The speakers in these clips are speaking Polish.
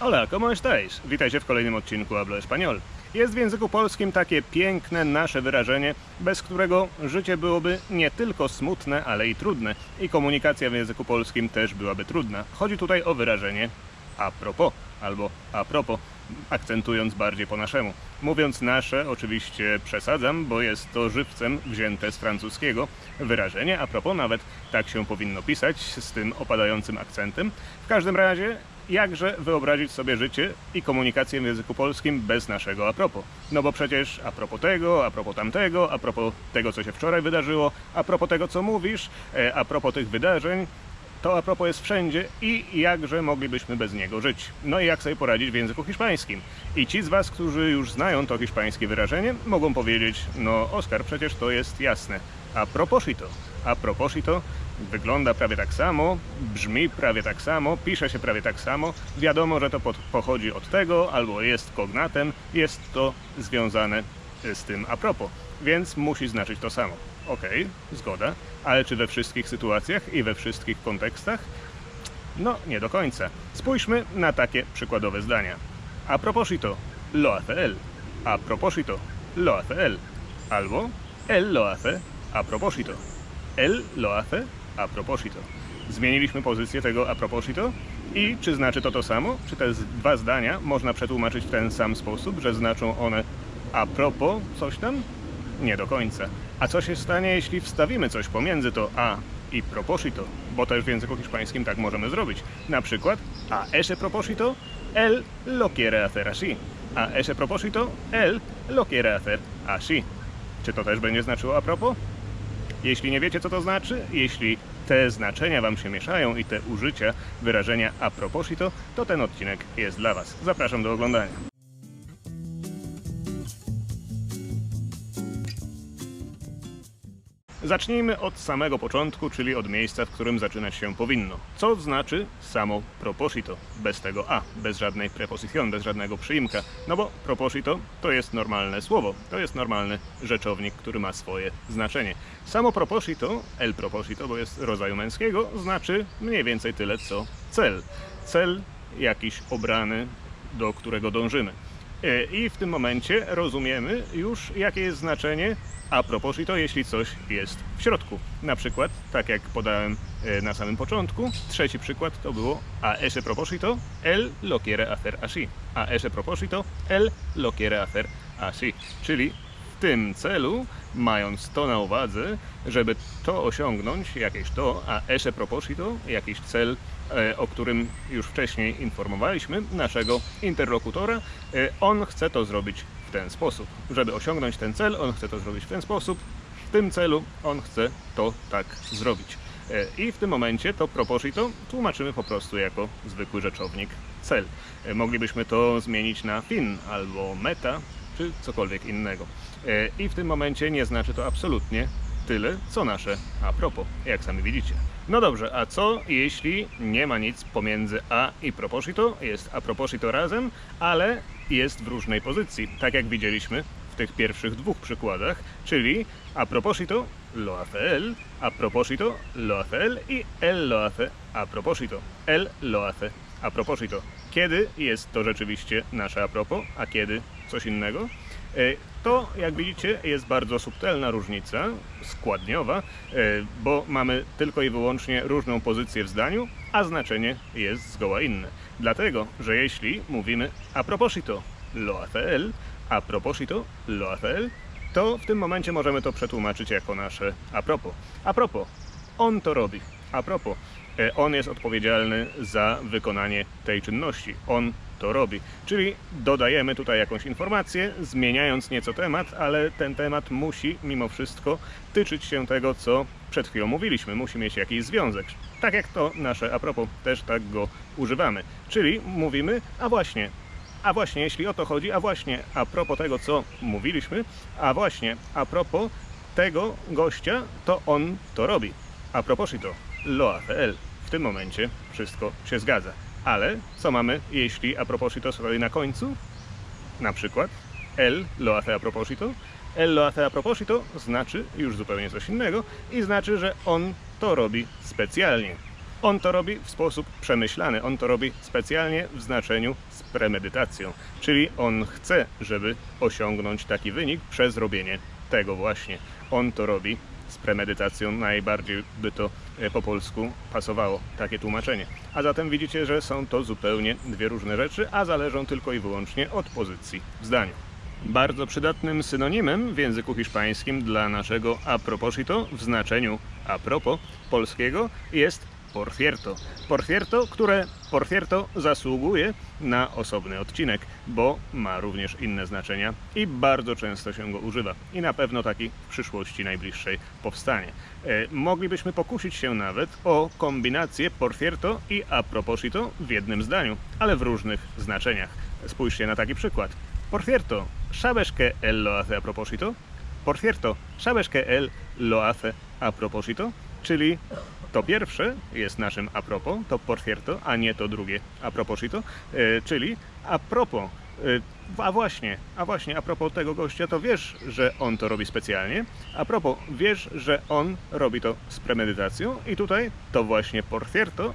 Hola, ¿cómo estáis? Witajcie w kolejnym odcinku Hablo Español. Jest w języku polskim takie piękne nasze wyrażenie, bez którego życie byłoby nie tylko smutne, ale i trudne. I komunikacja w języku polskim też byłaby trudna. Chodzi tutaj o wyrażenie a propos albo a propos, akcentując bardziej po naszemu. Mówiąc nasze, oczywiście przesadzam, bo jest to żywcem wzięte z francuskiego wyrażenie. A propos, nawet tak się powinno pisać, z tym opadającym akcentem. W każdym razie, jakże wyobrazić sobie życie i komunikację w języku polskim bez naszego a propos? No bo przecież a propos tego, a propos tamtego, a propos tego, co się wczoraj wydarzyło, a propos tego, co mówisz, e, a propos tych wydarzeń, to a propos jest wszędzie i jakże moglibyśmy bez niego żyć. No i jak sobie poradzić w języku hiszpańskim. I ci z Was, którzy już znają to hiszpańskie wyrażenie, mogą powiedzieć, no Oskar, przecież to jest jasne. A proposito. A proposito wygląda prawie tak samo, brzmi prawie tak samo, pisze się prawie tak samo. Wiadomo, że to pochodzi od tego, albo jest kognatem, jest to związane z tym a propos, więc musi znaczyć to samo. Okej, zgoda, ale czy we wszystkich sytuacjach i we wszystkich kontekstach? No, nie do końca. Spójrzmy na takie przykładowe zdania. A proposito, lo hace él. A proposito, lo hace él. Albo él lo hace a propósito. Él lo hace a propósito. Zmieniliśmy pozycję tego a propósito i czy znaczy to to samo? Czy te dwa zdania można przetłumaczyć w ten sam sposób, że znaczą one a propos coś tam? Nie do końca. A co się stanie, jeśli wstawimy coś pomiędzy to a i proposito? Bo też w języku hiszpańskim tak możemy zrobić. Na przykład a ese proposito, él lo quiere hacer así. A ese proposito, él lo quiere hacer así. Czy to też będzie znaczyło a propos? Jeśli nie wiecie, co to znaczy, jeśli te znaczenia Wam się mieszają i te użycia wyrażenia a proposito, to ten odcinek jest dla Was. Zapraszam do oglądania. Zacznijmy od samego początku, czyli od miejsca, w którym zaczynać się powinno. Co znaczy samo proposito? Bez tego a, bez żadnej prepozycjon, bez żadnego przyimka. No bo proposito to jest normalne słowo, to jest normalny rzeczownik, który ma swoje znaczenie. Samo proposito, el proposito, bo jest rodzaju męskiego, znaczy mniej więcej tyle co cel. Cel jakiś obrany, do którego dążymy. E, I w tym momencie rozumiemy już, jakie jest znaczenie a proposito, jeśli coś jest w środku. Na przykład, tak jak podałem e, na samym początku, trzeci przykład to było a ese proposito, él lo quiere hacer así. A ese proposito, él lo quiere hacer así. Czyli tym celu, mając to na uwadze, żeby to osiągnąć, jakieś to, a ese proposito, jakiś cel, e, o którym już wcześniej informowaliśmy naszego interlokutora, e, on chce to zrobić w ten sposób. Żeby osiągnąć ten cel, on chce to zrobić w ten sposób. W tym celu on chce to tak zrobić. E, I w tym momencie to proposito tłumaczymy po prostu jako zwykły rzeczownik cel. Moglibyśmy to zmienić na fin albo meta, czy cokolwiek innego. E, I w tym momencie nie znaczy to absolutnie tyle, co nasze a propos, jak sami widzicie. No dobrze, a co jeśli nie ma nic pomiędzy a i proposito, jest a proposito razem, ale jest w różnej pozycji, tak jak widzieliśmy w tych pierwszych dwóch przykładach, czyli a proposito lo hace él, a proposito lo hace él i él lo hace a proposito. Él lo hace a proposito. Kiedy jest to rzeczywiście nasze a propos, a kiedy coś innego? E, To, jak widzicie, jest bardzo subtelna różnica, składniowa, e, bo mamy tylko i wyłącznie różną pozycję w zdaniu, a znaczenie jest zgoła inne. Dlatego, że jeśli mówimy a proposito lo hace a proposito lo to w tym momencie możemy to przetłumaczyć jako nasze a propos. A propos, on to robi. A propos, e, on jest odpowiedzialny za wykonanie tej czynności. On to robi. Czyli dodajemy tutaj jakąś informację, zmieniając nieco temat, ale ten temat musi mimo wszystko tyczyć się tego, co przed chwilą mówiliśmy. Musi mieć jakiś związek. Tak jak to nasze a propos, też tak go używamy. Czyli mówimy, a właśnie, a właśnie, jeśli o to chodzi, a właśnie a propos tego, co mówiliśmy, a właśnie a propos tego gościa, to on to robi. A proposito, lo hace él. W tym momencie wszystko się zgadza. Ale co mamy, jeśli a proposito stoi na końcu? Na przykład él lo hace a propósito. Él lo hace a propósito znaczy już zupełnie coś innego i znaczy, że on to robi specjalnie. On to robi w sposób przemyślany, on to robi specjalnie w znaczeniu z premedytacją, czyli on chce, żeby osiągnąć taki wynik przez robienie tego właśnie. On to robi z premedytacją, najbardziej by to e, po polsku pasowało, takie tłumaczenie. A zatem widzicie, że są to zupełnie dwie różne rzeczy, a zależą tylko i wyłącznie od pozycji w zdaniu. Bardzo przydatnym synonimem w języku hiszpańskim dla naszego a proposito w znaczeniu a propos polskiego jest por cierto. Por cierto, które por cierto zasługuje na osobny odcinek, bo ma również inne znaczenia i bardzo często się go używa. I na pewno taki w przyszłości najbliższej powstanie. E, moglibyśmy pokusić się nawet o kombinację por cierto i a proposito w jednym zdaniu, ale w różnych znaczeniach. Spójrzcie na taki przykład. Por cierto, ¿sabes que él lo hace a propósito? Por cierto, ¿sabes que él lo hace a propósito? Czyli to pierwsze jest naszym a propos, to por cierto, a nie to drugie a proposito, e, czyli a propos. A właśnie, a właśnie, a propos tego gościa, to wiesz, że on to robi specjalnie. A propos, wiesz, że on robi to z premedytacją i tutaj to właśnie por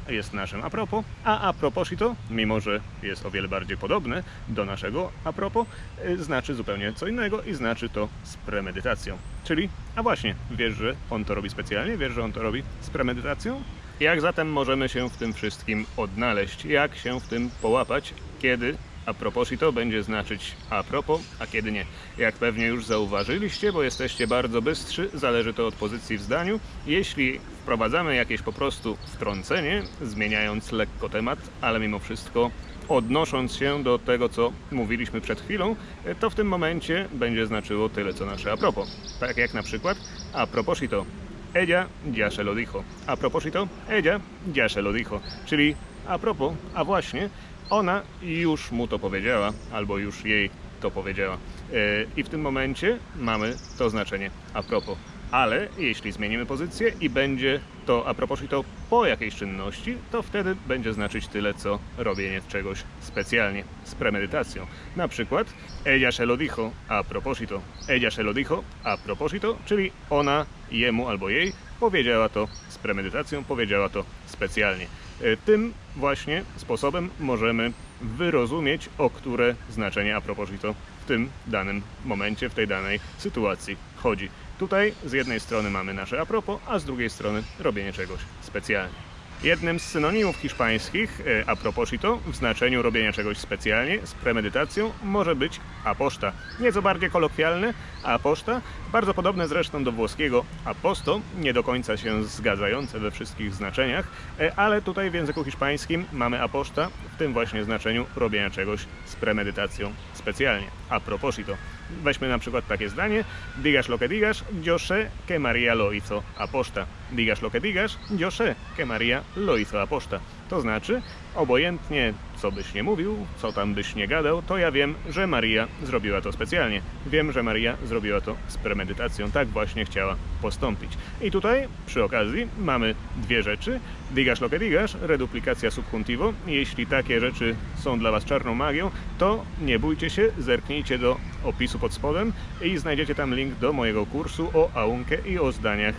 jest naszym a propos, a a proposito, mimo że jest o wiele bardziej podobne do naszego a propos, e, znaczy zupełnie co innego i znaczy to z premedytacją. Czyli, a właśnie, wiesz, że on to robi specjalnie, wiesz, że on to robi z premedytacją? Jak zatem możemy się w tym wszystkim odnaleźć? Jak się w tym połapać, kiedy a proposito będzie znaczyć a propos, a kiedy nie? Jak pewnie już zauważyliście, bo jesteście bardzo bystrzy, zależy to od pozycji w zdaniu. Jeśli wprowadzamy jakieś po prostu wtrącenie, zmieniając lekko temat, ale mimo wszystko odnosząc się do tego, co mówiliśmy przed chwilą, to w tym momencie będzie znaczyło tyle, co nasze a propos. Tak jak na przykład a proposito. Ella ya se lo dijo. A proposito, ella ya se lo dijo. Czyli a propos, a właśnie, ona już mu to powiedziała, albo już jej to powiedziała. E, I w tym momencie mamy to znaczenie a propos. Ale jeśli zmienimy pozycję i będzie to a proposito po jakiejś czynności, to wtedy będzie znaczyć tyle, co robienie czegoś specjalnie, z premedytacją. Na przykład ella se lo dijo a proposito. Ella se lo dijo a proposito, czyli ona jemu albo jej powiedziała to z premedytacją, powiedziała to specjalnie. E, Tym właśnie sposobem możemy wyrozumieć, o które znaczenie a proposito w tym danym momencie, w tej danej sytuacji chodzi. Tutaj z jednej strony mamy nasze a propos, a z drugiej strony robienie czegoś specjalnie. Jednym z synonimów hiszpańskich e, a proposito w znaczeniu robienia czegoś specjalnie z premedytacją może być aposta. Nieco bardziej kolokwialne aposta, bardzo podobne zresztą do włoskiego aposto, nie do końca się zgadzające we wszystkich znaczeniach, e, ale tutaj w języku hiszpańskim mamy aposta w tym właśnie znaczeniu robienia czegoś z premedytacją specjalnie. A proposito. Weźmy na przykład takie zdanie: Digas lo que digas, yo sé que María lo hizo aposta. Digas lo que digas, yo sé que María lo hizo aposta. To znaczy, obojętnie co byś nie mówił, co tam byś nie gadał, to ja wiem, że Maria zrobiła to specjalnie. Wiem, że Maria zrobiła to z premedytacją. Tak właśnie chciała postąpić. I tutaj przy okazji mamy dwie rzeczy. Digas lo que digas, reduplikacja subjuntivo. Jeśli takie rzeczy są dla Was czarną magią, to nie bójcie się, zerknijcie do opisu pod spodem i znajdziecie tam link do mojego kursu o aunque i o zdaniach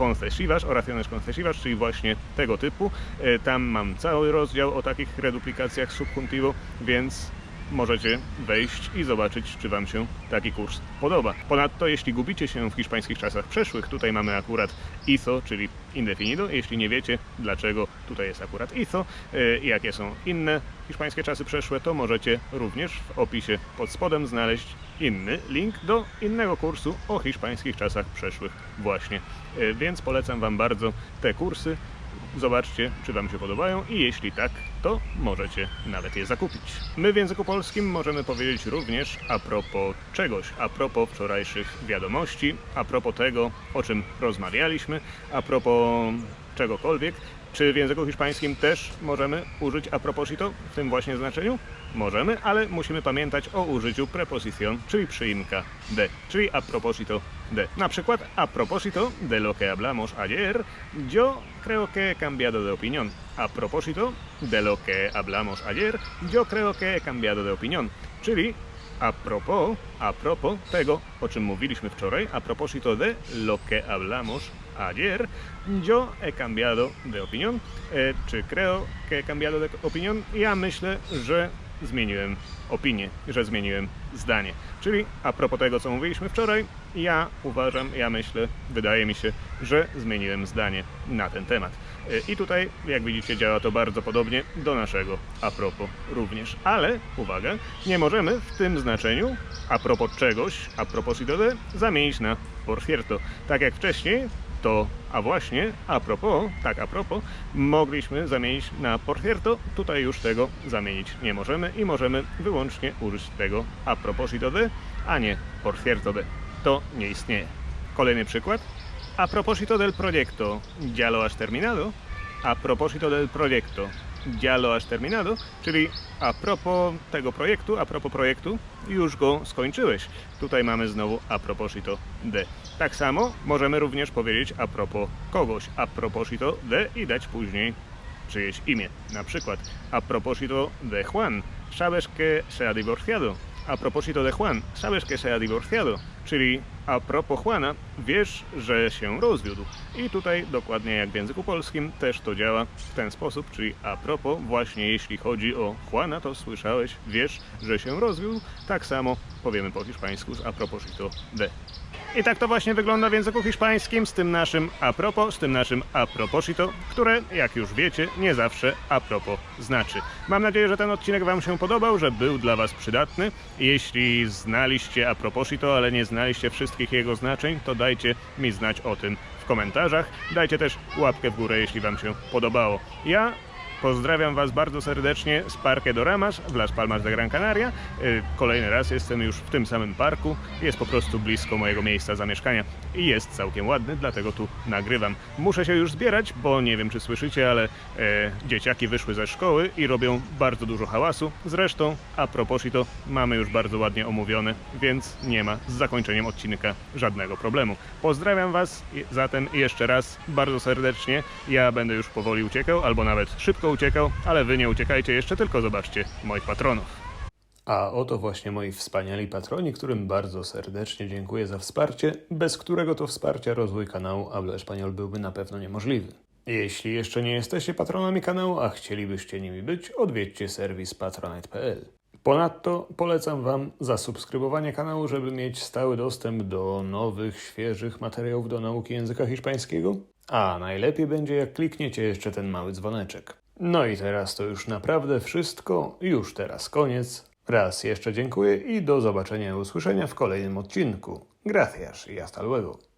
concesivas, oraciones concesivas, czyli właśnie tego typu. E, Tam mam cały rozdział o takich reduplikacjach subjuntivo, więc możecie wejść i zobaczyć, czy Wam się taki kurs podoba. Ponadto, jeśli gubicie się w hiszpańskich czasach przeszłych, tutaj mamy akurat ISO, czyli indefinido. Jeśli nie wiecie, dlaczego tutaj jest akurat ISO i jakie są inne hiszpańskie czasy przeszłe, to możecie również w opisie pod spodem znaleźć inny link do innego kursu o hiszpańskich czasach przeszłych właśnie. E, Więc polecam Wam bardzo te kursy. Zobaczcie, czy Wam się podobają i jeśli tak, to możecie nawet je zakupić. My w języku polskim możemy powiedzieć również a propos czegoś, a propos wczorajszych wiadomości, a propos tego, o czym rozmawialiśmy, a propos czegokolwiek. Czy w języku hiszpańskim też możemy użyć a proposito w tym właśnie znaczeniu? Możemy, ale musimy pamiętać o użyciu preposición, czyli przyimka de, czyli a proposito de. Na przykład, a propósito de lo que hablamos ayer, yo creo que he cambiado de opinión. A propósito de lo que hablamos ayer, yo creo que he cambiado de opinión. Czyli a propos, a propos tego, o czym mówiliśmy wczoraj, a propósito de lo que hablamos ayer yo he cambiado de opinión, e, czy creo que he cambiado de opinión. Ja myślę, że zmieniłem opinię, że zmieniłem zdanie. Czyli a propos tego, co mówiliśmy wczoraj, ja uważam, ja myślę, wydaje mi się, że zmieniłem zdanie na ten temat. E, I tutaj, jak widzicie, działa to bardzo podobnie do naszego a propos również. Ale, uwaga, nie możemy w tym znaczeniu a propos czegoś, a proposito de, zamienić na por. Tak jak wcześniej, to, a właśnie, a propos, tak a propos, mogliśmy zamienić na por tutaj już tego zamienić nie możemy i możemy wyłącznie użyć tego a proposito de, a nie por de. To nie istnieje. Kolejny przykład. A propósito del proyecto, ¿ya lo has terminado? A propósito del proyecto, ¿ya lo has terminado? Czyli a propos tego projektu, a propos projektu, już go skończyłeś. Tutaj mamy znowu a propósito de. Tak samo możemy również powiedzieć a propos kogoś, a propósito de i dać później czyjeś imię. Na przykład, a propósito de Juan, sabes que se ha divorciado. A propósito de Juan, sabes que se ha divorciado. Czyli a propos Juana, wiesz, że się rozwiódł. I tutaj dokładnie jak w języku polskim też to działa w ten sposób, czyli a propos, właśnie jeśli chodzi o Juana, to słyszałeś, wiesz, że się rozwiódł. Tak samo powiemy po hiszpańsku z a proposito de. I tak to właśnie wygląda w języku hiszpańskim z tym naszym a propos, z tym naszym a proposito, które, jak już wiecie, nie zawsze a propos znaczy. Mam nadzieję, że ten odcinek Wam się podobał, że był dla Was przydatny. Jeśli znaliście a proposito, ale nie znaliście wszystkich jego znaczeń, to dajcie mi znać o tym w komentarzach. Dajcie też łapkę w górę, jeśli Wam się podobało. Ja Pozdrawiam Was bardzo serdecznie z Parque Doramas w Las Palmas de Gran Canaria. Y, Kolejny raz jestem już w tym samym parku. Jest po prostu blisko mojego miejsca zamieszkania i jest całkiem ładny, dlatego tu nagrywam. Muszę się już zbierać, bo nie wiem czy słyszycie, ale e, dzieciaki wyszły ze szkoły i robią bardzo dużo hałasu. Zresztą, a propos to mamy już bardzo ładnie omówione, więc nie ma z zakończeniem odcinka żadnego problemu. Pozdrawiam Was zatem jeszcze raz bardzo serdecznie. Ja będę już powoli uciekał, albo nawet szybko uciekał, ale Wy nie uciekajcie jeszcze, tylko zobaczcie moich patronów. A oto właśnie moi wspaniali patroni, którym bardzo serdecznie dziękuję za wsparcie, bez którego to wsparcia rozwój kanału Habla Español byłby na pewno niemożliwy. Jeśli jeszcze nie jesteście patronami kanału, a chcielibyście nimi być, odwiedźcie serwis patronite.pl. Ponadto polecam Wam zasubskrybowanie kanału, żeby mieć stały dostęp do nowych, świeżych materiałów do nauki języka hiszpańskiego. A najlepiej będzie, jak klikniecie jeszcze ten mały dzwoneczek. No i teraz to już naprawdę wszystko. Już teraz koniec. Raz jeszcze dziękuję i do zobaczenia i usłyszenia w kolejnym odcinku. Gracias y hasta luego.